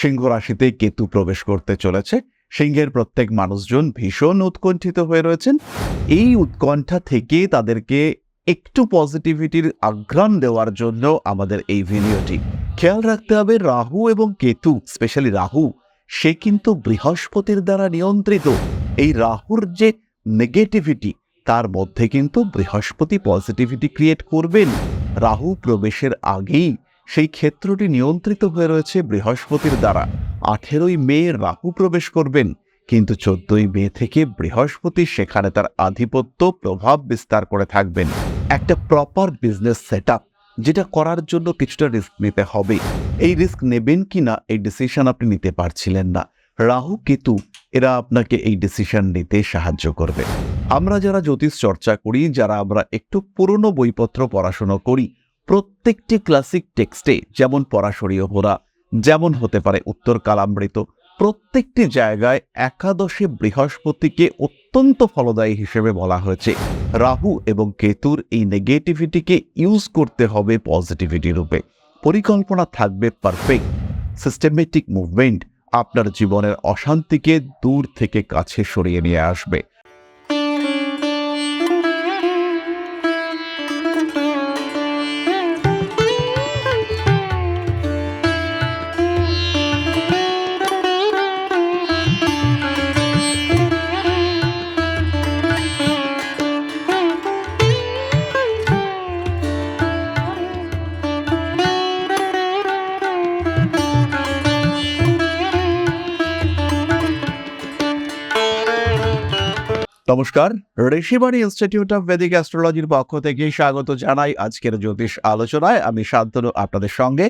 সিংহ রাশিতে কেতু প্রবেশ করতে চলেছে। সিংহের প্রত্যেক মানুষজন ভীষণ উৎকণ্ঠিত হয়ে রয়েছেন। এই উৎকণ্ঠা থেকে তাদেরকে একটু পজিটিভিটির আঘ্রাণ দেওয়ার জন্য আমাদের এই ভিডিওটি। খেয়াল রাখতে হবে, রাহু এবং কেতু, স্পেশালি রাহু, সে কিন্তু বৃহস্পতির দ্বারা নিয়ন্ত্রিত। এই রাহুর যে নেগেটিভিটি, তার মধ্যে কিন্তু বৃহস্পতি পজিটিভিটি ক্রিয়েট করবেন। রাহু প্রবেশের আগেই সেই ক্ষেত্রটি নিয়ন্ত্রিত হয়ে রয়েছে বৃহস্পতির দ্বারা। আঠেরোই মে রাহু প্রবেশ করবেন, কিন্তু চোদ্দই মে থেকে বৃহস্পতি সেখানে তার আধিপত্য, প্রভাব বিস্তার করে থাকবেন। একটা প্রপার বিজনেস সেট যেটা করার জন্য কিছুটা রিস্ক নিতে হবে। এই রিস্ক নেবেন কিনা এই ডিসিশন আপনি নিতে পারছিলেন না। রাহু কেতু, এরা আপনাকে এই ডিসিশন নিতে সাহায্য করবে। আমরা যারা জ্যোতিষ চর্চা করি, যারা আমরা একটু পুরনো বইপত্র পড়াশোনা করি প্রত্যেকটি ক্লাসিক টেক্সটে যেমন পরাশরীয় হোরা যেমন হতে পারে উত্তর কালামৃত, প্রত্যেকটি জায়গায় একাদশে বৃহস্পতিকে অত্যন্ত ফলদায়ী হিসেবে বলা হয়েছে। রাহু এবং কেতুর এই নেগেটিভিটিকে ইউজ করতে হবে পজিটিভিটি রূপে। পরিকল্পনা থাকবে পারফেক্ট সিস্টেমেটিক মুভমেন্ট আপনার জীবনের অশান্তিকে দূর থেকে কাছে সরিয়ে নিয়ে আসবে। নমস্কার। ঋষিবাণী ইনস্টিটিউট অফ বেদিক অ্যাস্ট্রোলজির পক্ষ থেকে স্বাগত জানাই আজকের জ্যোতিষ আলোচনায়। আমি শান্তনু, আপনাদের সঙ্গে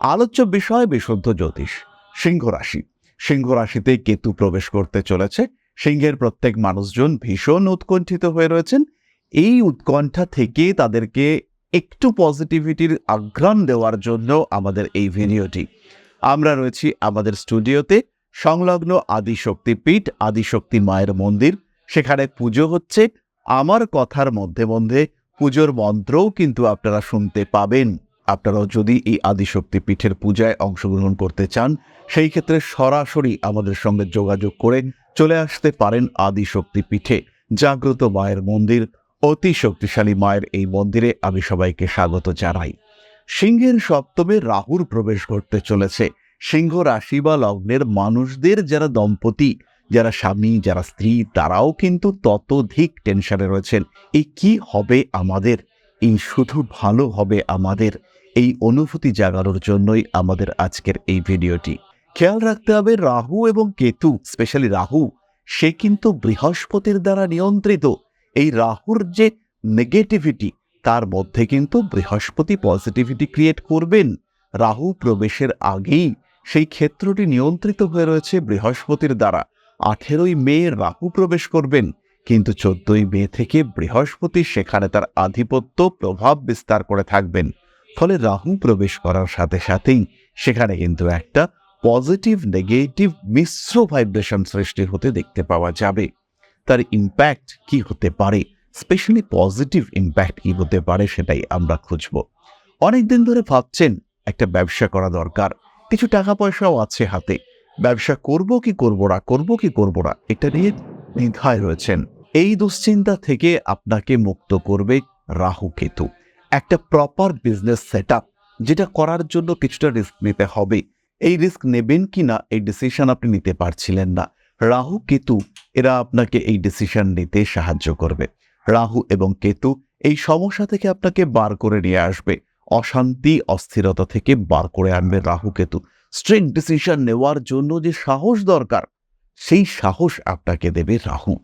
আলোচ্য বিষয় বিশুদ্ধ জ্যোতিষ, সিংহ রাশি। সিংহ রাশিতে কেতু প্রবেশ করতে চলেছে। সিংহের প্রত্যেক মানুষজন ভীষণ উৎকণ্ঠিত হয়ে রয়েছেন। এই উৎকণ্ঠা থেকে তাদেরকে একটু পজিটিভিটির আঘ্রাণ দেওয়ার জন্য আমাদের এই ভিডিওটি। আমরা রয়েছি আমাদের স্টুডিওতে সংলগ্ন আদিশক্তি পীঠ আদিশক্তি মায়ের মন্দির। সেখানে পুজো হচ্ছে। আমার কথার মধ্যে মধ্যে পুজোর মন্ত্রও কিন্তু আপনারা শুনতে পাবেন। আপনারাও যদি এই আদিশক্তি পীঠের পূজায় অংশগ্রহণ করতে চান, সেই ক্ষেত্রে সরাসরি আমাদের সঙ্গে যোগাযোগ করে চলে আসতে পারেন আদিশক্তি পীঠে। জাগ্রত মায়ের মন্দির, অতি শক্তিশালী মায়ের এই মন্দিরে আমি সবাইকে স্বাগত জানাই। সিংহের সপ্তমে রাহুর প্রবেশ করতে চলেছে। সিংহ রাশি বা লগ্নের মানুষদের যারা দম্পতি যারা স্বামী, যারা স্ত্রী, তারাও কিন্তু ততোধিক টেনশনে রয়েছেন। এই কি হবে আমাদের? এই শুধু ভালো হবে আমাদের। এই অনুভূতি জাগানোর জন্যই আমাদের আজকের এই ভিডিওটি। খেয়াল রাখতে হবে, রাহু এবং কেতু স্পেশালি রাহু, সে কিন্তু বৃহস্পতির দ্বারা নিয়ন্ত্রিত। এই রাহুর যে নেগেটিভিটি তার মধ্যে কিন্তু বৃহস্পতি পজিটিভিটি ক্রিয়েট করবেন। রাহু প্রবেশের আগেই সেই ক্ষেত্রটি নিয়ন্ত্রিত হয়ে রয়েছে বৃহস্পতির দ্বারা। আঠেরোই মে রাহু প্রবেশ করবেন, কিন্তু চোদ্দই মে থেকে বৃহস্পতি সেখানে তার আধিপত্য প্রভাব বিস্তার করে থাকবেন। ফলে রাহু প্রবেশ করার সাথে সাথেই সেখানে কিন্তু একটা পজিটিভ, নেগেটিভ, মিশ্র ভাইব্রেশন সৃষ্টি হতে দেখতে পাওয়া যাবে। তার ইম্প্যাক্ট কি হতে পারে? স্পেশালি পজিটিভ ইম্প্যাক্ট কি হতে পারে সেটাই আমরা খুঁজব। অনেকদিন ধরে ভাবছেন, একটা ব্যবসা করা দরকার। কিছু টাকা পয়সাও আছে হাতে। ব্যবসা করব কি করব না, করব কি করব না, এটা নিয়ে দ্বিধায় রয়েছেন। এই দুশ্চিন্তা থেকে আপনাকে মুক্ত করবে রাহু কেতু। একটা প্রপার বিজনেস সেট যেটা করার জন্য কিছুটা রিস্ক নিতে হবে। এই রিস্ক নেবেন কিনা এই ডিসিশন আপনি নিতে পারছিলেন না। রাহু কেতু, এরা আপনাকে এই ডিসিশন নিতে সাহায্য করবে। রাহু এবং কেতু, এই সমস্যা থেকে আপনাকে বার করে নিয়ে আসবে। অশান্তি, অস্থিরতা থেকে বার করে আনবে রাহু কেতু। স্ট্রিক ডিসিশন নেওয়ার জন্য যে সাহস দরকার, সেই সাহস আপনাকে দেবে রাহু।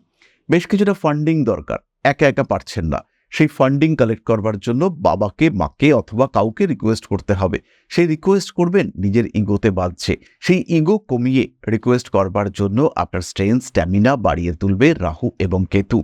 বেশ কিছুটা ফান্ডিং দরকার, একা একা পারছেন না। সেই ফান্ডিং কালেক্ট করবার জন্য বাবাকে, মাকে অথবা কাউকে রিকোয়েস্ট করতে হবে। সেই রিকোয়েস্ট করবেন, নিজের ইগোতে বাঁধছে। সেই ইগো কমিয়ে রিকোয়েস্ট করবার জন্য আপনার স্ট্রেন স্ট্যামিনা বাড়িয়ে তুলবে রাহু এবং কেতু।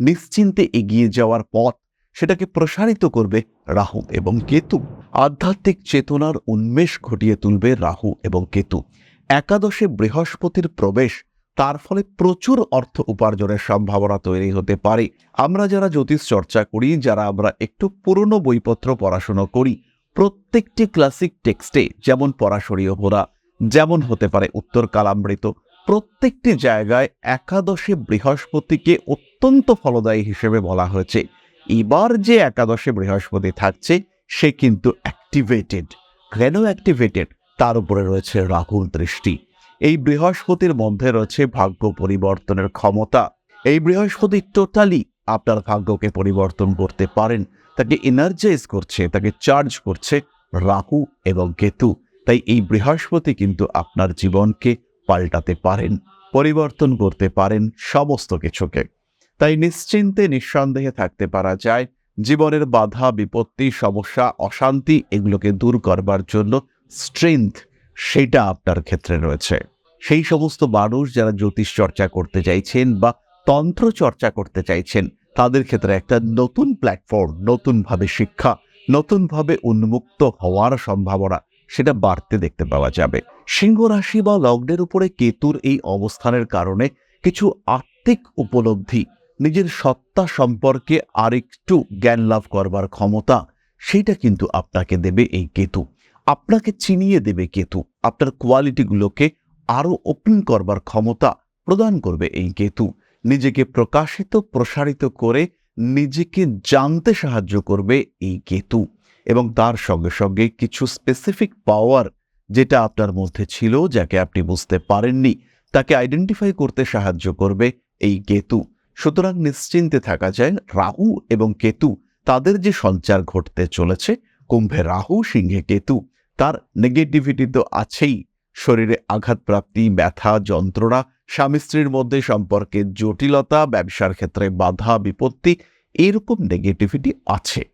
নিশ্চিন্তে এগিয়ে যাওয়ার পথ সেটাকে প্রসারিত করবে রাহু এবং কেতু। আধ্যাত্মিক চেতনার উন্মেষ ঘটিয়ে তুলবে রাহু এবং কেতু। একাদশে বৃহস্পতির প্রবেশ, তার ফলে প্রচুর অর্থ উপার্জনের সম্ভাবনা তৈরি হতে পারে। আমরা যারা জ্যোতিষ চর্চা করি, যারা আমরা একটু পুরনো বইপত্র পড়াশোনা করি, প্রত্যেকটি ক্লাসিক টেক্সটে যেমন পরাশরীয় হোরা যেমন হতে পারে উত্তর কালামৃত, প্রত্যেকটি জায়গায় একাদশে বৃহস্পতিকে অত্যন্ত ফলদায়ী হিসেবে বলা হয়েছে। এবার যে একাদশে বৃহস্পতি থাকছে, সে কিন্তু অ্যাক্টিভেটেড কেন অ্যাক্টিভেটেড তার উপরে রয়েছে রাহুল দৃষ্টি। এই বৃহস্পতির মধ্যে রয়েছে ভাগ্য পরিবর্তনের ক্ষমতা। এই বৃহস্পতি টোটালি আপনার ভাগ্যকে পরিবর্তন করতে পারেন। তাকে এনার্জাইজ করছে, তাকে চার্জ করছে রাহু এবং কেতু। তাই এই বৃহস্পতি কিন্তু আপনার জীবনকে পাল্টাতে পারেন, পরিবর্তন করতে পারেন সমস্ত কিছুকে। তাই নিশ্চিন্তে নিঃসন্দেহে থাকতে পারা যায়। জীবনের বাধা, বিপত্তি, সমস্যা, অশান্তি এগুলোকে দূর করবার জন্য স্ট্রেংথ সেটা আপনার ক্ষেত্রে রয়েছে। সেই সমস্ত মানুষ যারা জ্যোতিষ চর্চা করতে চাইছেন বা তন্ত্র চর্চা করতে চাইছেন, তাদের ক্ষেত্রে একটা নতুন প্ল্যাটফর্ম নতুনভাবে শিক্ষা, নতুনভাবে উন্মুক্ত হওয়ার সম্ভাবনা সেটা বাড়তে দেখতে পাওয়া যাবে। সিংহ রাশি বা লগ্নের উপরে কেতুর এই অবস্থানের কারণে কিছু আর্থিক উপলব্ধি নিজের সত্তা সম্পর্কে আরেকটু জ্ঞান লাভ করবার ক্ষমতা, সেটা কিন্তু আপনাকে দেবে এই কেতু। আপনাকে চিনিয়ে দেবে কেতু। আপনার কোয়ালিটিগুলোকে আরও ওপেন করবার ক্ষমতা প্রদান করবে এই কেতু। নিজেকে প্রকাশিত, প্রসারিত করে নিজেকে জানতে সাহায্য করবে এই কেতু। এবং তার সঙ্গে সঙ্গে কিছু স্পেসিফিক পাওয়ার যেটা আপনার মধ্যে ছিল, যাকে আপনি বুঝতে পারেননি, তাকে আইডেন্টিফাই করতে সাহায্য করবে এই কেতু। সুতরাং নিশ্চিন্তে থাকা যায় রাহু এবং কেতু। তাদের যে সঞ্চার ঘটতে চলেছে, কুম্ভে রাহু, সিংহে কেতু। তার নেগেটিভিটি তো আছেই। শরীরে আঘাতপ্রাপ্তি ব্যথা, যন্ত্রণা, স্বামী স্ত্রীর মধ্যে সম্পর্কে জটিলতা, ব্যবসার ক্ষেত্রে বাধা, বিপত্তি, এরকম নেগেটিভিটি আছে।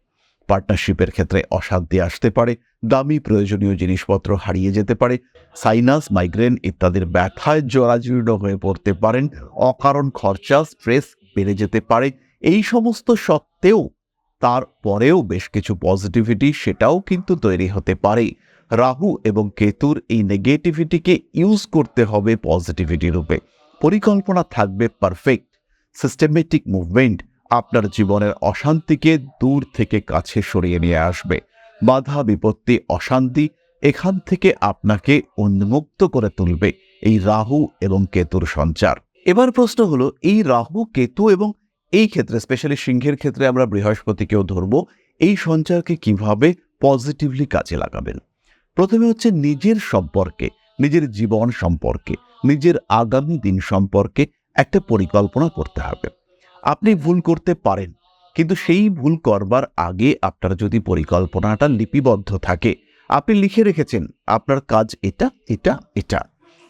পার্টনারশিপের ক্ষেত্রে অশান্তি আসতে পারে দামি প্রয়োজনীয় জিনিসপত্র হারিয়ে যেতে পারে সাইনাস মাইগ্রেন ইত্যাদির ব্যথায় জরাজীর্ণ হয়ে পড়তে পারেন, অকারণ খরচা স্ট্রেস বেড়ে যেতে পারে, এই সমস্ত সত্ত্বেও তারপরেও বেশ কিছু পজিটিভিটি সেটাও কিন্তু তৈরি হতে পারে। রাহু এবং কেতুর এই নেগেটিভিটিকে ইউজ করতে হবে পজিটিভিটি রূপে। পরিকল্পনা থাকবে পারফেক্ট সিস্টেমেটিক মুভমেন্ট আপনার জীবনের অশান্তিকে দূর থেকে কাছে সরিয়ে নিয়ে আসবে। বাধা, বিপত্তি, অশান্তি এখান থেকে আপনাকে উন্মুক্ত করে তুলবে এই রাহু এবং কেতুর সঞ্চার। এবার প্রশ্ন হলো, এই রাহু, কেতু এবং এই ক্ষেত্রে স্পেশালি সিংহের ক্ষেত্রে আমরা বৃহস্পতিকেও ধরব, এই সঞ্চারকে কীভাবে পজিটিভলি কাজে লাগাবেন? প্রথমে হচ্ছে নিজের সম্পর্কে, নিজের জীবন সম্পর্কে, নিজের আগামী দিন সম্পর্কে একটা পরিকল্পনা করতে হবে। আপনি ভুল করতে পারেন কিন্তু সেই ভুল করবার আগে আপনার যদি পরিকল্পনাটা লিপিবদ্ধ থাকে, আপনি লিখে রেখেছেন, আপনার কাজ এটা এটা এটা।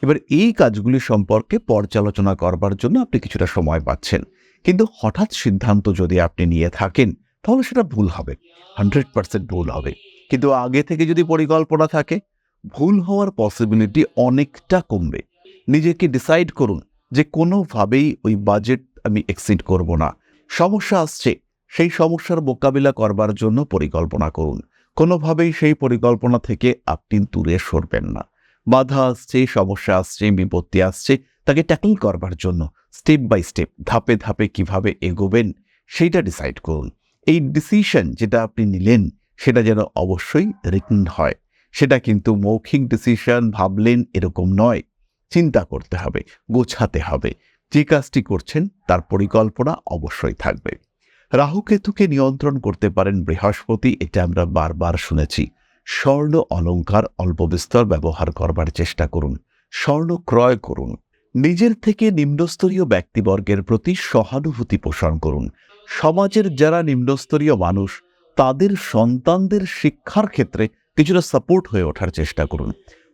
এবার এই কাজগুলি সম্পর্কে পর্যালোচনা করবার জন্য আপনি কিছুটা সময় পাচ্ছেন। কিন্তু হঠাৎ সিদ্ধান্ত যদি আপনি নিয়ে থাকেন, তাহলে সেটা ভুল হবে, হান্ড্রেড পার্সেন্ট ভুল হবে। কিন্তু আগে থেকে যদি পরিকল্পনা থাকে, ভুল হওয়ার পসিবিলিটি অনেকটা কমবে। নিজেকে ডিসাইড করুন যে কোনোভাবেই ওই বাজেট আমি এক্সিড করব না। সমস্যা আসছে সেই সমস্যার মোকাবিলা করবার জন্য পরিকল্পনা করুন। কোনোভাবেই সেই পরিকল্পনা থেকে আপনি দূরে সরবেন না। বাধা আসছে, সমস্যা আসছে, বিপত্তি আসছে, তাকে ট্যাকল করবার জন্য স্টেপ বাই স্টেপ ধাপে ধাপে কীভাবে এগোবেন সেইটা ডিসাইড করুন। এই ডিসিশন যেটা আপনি নিলেন, সেটা যেন অবশ্যই রিটেন হয়। সেটা কিন্তু মৌখিক ডিসিশন ভাবলেন এরকম নয়। চিন্তা করতে হবে, গোছাতে হবে। যে কাজটি করছেন, তার পরিকল্পনা অবশ্যই থাকবে। রাহুকেতুকে নিয়ন্ত্রণ করতে পারেন বৃহস্পতি, এটা আমরা বারবার শুনেছি। স্বর্ণ অলঙ্কার অল্প বিস্তর ব্যবহার করবার চেষ্টা করুন, স্বর্ণ ক্রয় করুন, নিজের থেকে নিম্নস্তরীয় ব্যক্তিবর্গের প্রতি সহানুভূতি পোষণ করুন। সমাজের যারা নিম্নস্তরীয় মানুষ, তাদের সন্তানদের শিক্ষার ক্ষেত্রে কিছুটা সাপোর্ট হয়ে ওঠার চেষ্টা করুন।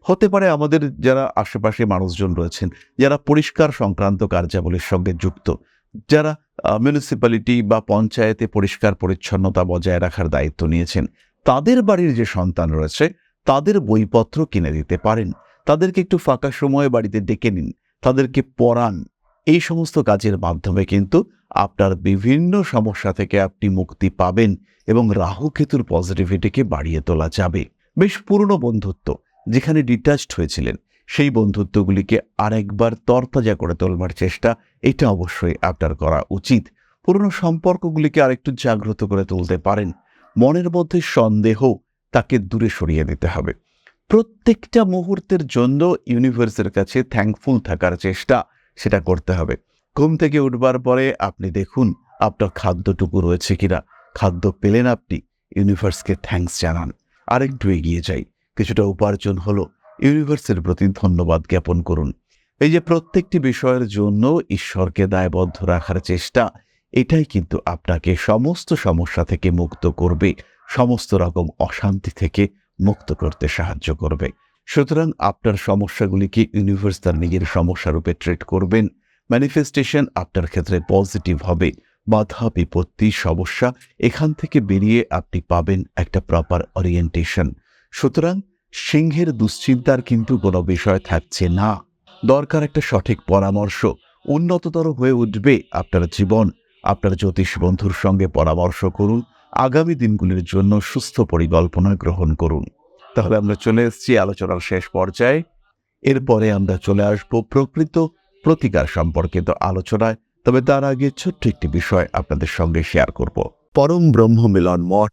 হতে পারে আমাদের যারা আশেপাশে মানুষজন রয়েছেন, যারা পরিষ্কার সংক্রান্ত কার্যাবলীর সঙ্গে যুক্ত, যারা মিউনিসিপ্যালিটি বা পঞ্চায়েতে পরিষ্কার পরিচ্ছন্নতা বজায় রাখার দায়িত্ব নিয়েছেন। তাদের বাড়ির যে সন্তান রয়েছে, তাদের বইপত্র কিনে দিতে পারেন। তাদেরকে একটু ফাঁকা সময়ে বাড়িতে ডেকে নিন। তাদেরকে পড়ান। এই সমস্ত কাজের মাধ্যমে কিন্তু আপনার বিভিন্ন সমস্যা থেকে আপনি মুক্তি পাবেন এবং রাহু কেতুর পজিটিভিটিকে বাড়িয়ে তোলা যাবে। বেশ পুরনো বন্ধুত্ব, যেখানে ডিটাচড হয়েছিলেন। সেই বন্ধুত্বগুলিকে আরেকবার তরতাজা করে তোলবার চেষ্টা, এটা অবশ্যই আপনার করা উচিত। পুরনো সম্পর্কগুলিকে আরেকটু জাগ্রত করে তুলতে পারেন। মনের মধ্যে সন্দেহ তাকে দূরে সরিয়ে দিতে হবে। প্রত্যেকটা মুহূর্তের জন্য ইউনিভার্সের কাছে থ্যাঙ্কফুল থাকার চেষ্টা, সেটা করতে হবে। ঘুম থেকে উঠবার পরে আপনি দেখুন, আপনার খাদ্যটুকু রয়েছে কিনা। খাদ্য পেলেন আপনি, ইউনিভার্সকে থ্যাঙ্কস জানান। আরেকটু এগিয়ে যাই। কিছুটা উপার্জন হলো ইউনিভার্সের প্রতি ধন্যবাদ জ্ঞাপন করুন। এই যে প্রত্যেকটি বিষয়ের জন্য ঈশ্বরকে দায়বদ্ধ রাখার চেষ্টা, এটাই কিন্তু আপনাকে সমস্ত সমস্যা থেকে মুক্ত করবে, সমস্ত রকম অশান্তি থেকে মুক্ত করতে সাহায্য করবে। সুতরাং আপনার সমস্যাগুলিকে ইউনিভার্স তার নিজের সমস্যা রূপে ট্রিট করবেন? ম্যানিফেস্টেশন আপনার ক্ষেত্রে পজিটিভ হবে। বাধা, বিপত্তি, সমস্যা এখান থেকে বেরিয়ে আপনি পাবেন একটা প্রপার ওরিয়েন্টেশন সুতরাং সিংহের দুশ্চিন্তার কিন্তু কোনো বিষয় থাকছে না। দরকার একটা সঠিক পরামর্শ। উন্নততর হয়ে উঠবে আপনার জীবন। আপনার জ্যোতিষ বন্ধুর সঙ্গে পরামর্শ করুন। আগামী দিনগুলির জন্য সুস্থ পরিকল্পনা গ্রহণ করুন। তাহলে আমরা চলে এসেছি আলোচনার শেষ পর্যায়ে। এরপরে আমরা চলে আসব প্রকৃত প্রতিকার সম্পর্কিত আলোচনায়। তবে তার আগে ছোট্ট একটি বিষয় আপনাদের সঙ্গে শেয়ার করব। পরম ব্রহ্ম মিলন মঠ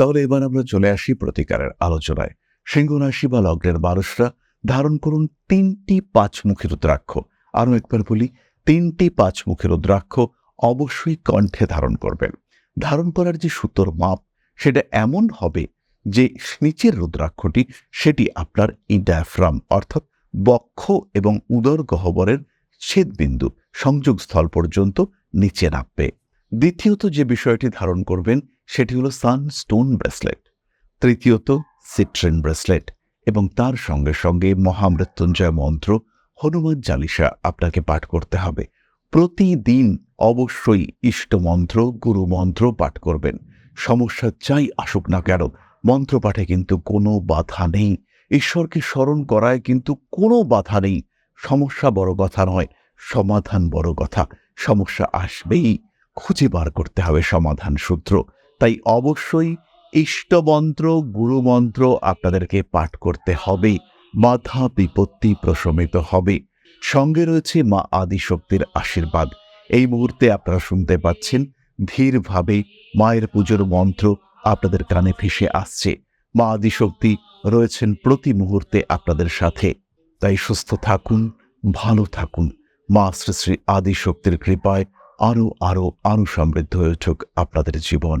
তাহলে এবার আমরা চলে আসি প্রতিকারের আলোচনায়। সিংহ রাশি বা লগ্নের মানুষরা ধারণ করুন তিনটি পাঁচমুখী রুদ্রাক্ষ। আরও একবার বলি, তিনটি পাঁচমুখী রুদ্রাক্ষ অবশ্যই কণ্ঠে ধারণ করবেন। ধারণ করার যে সুতোর মাপ, সেটা এমন হবে যে নিচের রুদ্রাক্ষটি, সেটি আপনার ইডায়াফ্রাম অর্থাৎ বক্ষ এবং উদর গহ্বরের ছেদবিন্দু, সংযোগস্থল পর্যন্ত নিচে নামবে। দ্বিতীয়ত যে বিষয়টি ধারণ করবেন সেটি হলো সানস্টোন ব্রেসলেট, তৃতীয়ত সিট্রেন ব্রেসলেট এবং তার সঙ্গে সঙ্গে মহামৃত্যুঞ্জয় মন্ত্র হনুমান চালিসা আপনাকে পাঠ করতে হবে। প্রতিদিন অবশ্যই ইষ্ট মন্ত্র, গুরু মন্ত্র পাঠ করবেন। সমস্যা চাই আসুক না কেন, মন্ত্র পাঠে কিন্তু কোনো বাধা নেই। ঈশ্বরকে স্মরণ করায় কিন্তু কোনো বাধা নেই। সমস্যা বড় কথা নয়, সমাধান বড় কথা। সমস্যা আসবেই, খুঁজে বার করতে হবে সমাধান সূত্র। তাই অবশ্যই ইষ্টমন্ত্র, গুরুমন্ত্র আপনাদেরকে পাঠ করতে হবে মাথা বিপত্তি প্রশমিত হবে। সঙ্গে রয়েছে মা আদিশক্তির আশীর্বাদ। এই মুহূর্তে আপনারা শুনতে পাচ্ছেন ধীরভাবে মায়ের পুজোর মন্ত্র আপনাদের কানে ভেসে আসছে। মা আদিশক্তি রয়েছেন প্রতি মুহূর্তে আপনাদের সাথে। তাই সুস্থ থাকুন, ভালো থাকুন। মা শ্রী শ্রী আদিশক্তির কৃপায় আরও আরও আরও সমৃদ্ধ হয়ে উঠুক আপনাদের জীবন।